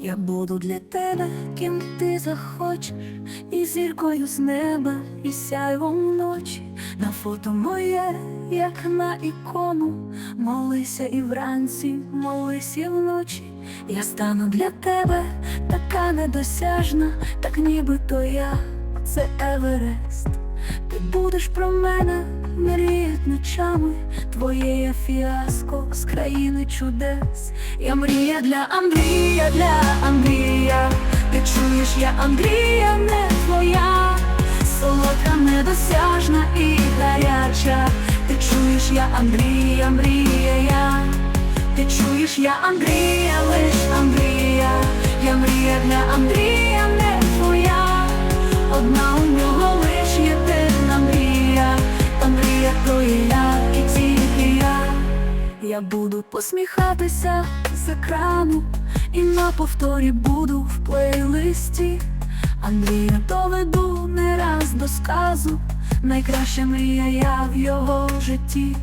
Я буду для тебе, ким ти захочеш, і зіркою з неба, і сяйвом ночі. На фото моє, як на ікону, молися і вранці, молись і вночі. Я стану для тебе така недосяжна, так ніби то я, це Еверест. Ти будеш про мене мріять ночами, твоє фіаско з країни чудес. Я мрія для Андрія, для Андрія. Ти чуєш, я Андрія, не твоя, солодка недосяжна і гаряча. Ти чуєш, я Андрія, мрія я. Ти чуєш, я Андрія, лиш Андрія. Я буду посміхатися з екрану, і на повторі буду в плейлисті. Андрія доведу не раз до сказу, найкраща мрія я в його житті.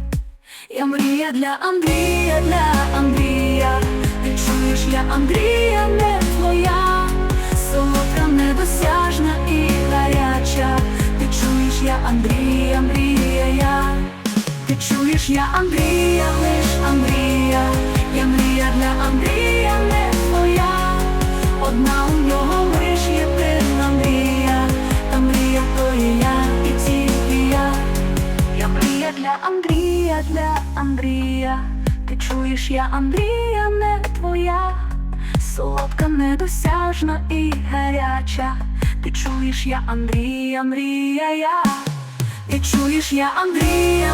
Я мрія для Андрія, для Андрія. Ти чуєш, я Андрія, не твоя, солодка недосяжна і гаряча. Ти чуєш, я Андрія, мрія я. Ти чуєш, я Андрія, лиш. Я мрія для Андрія, не твоя. Одна у нього лиш єдина мрія. Та мрія то є я і тільки я. Я мрія для Андрія, для Андрія. Ти чуєш, я Андрія, не твоя, солодка недосяжна і гаряча. Ти чуєш, я Андрія, мрія я. Ти чуєш, я Андрія,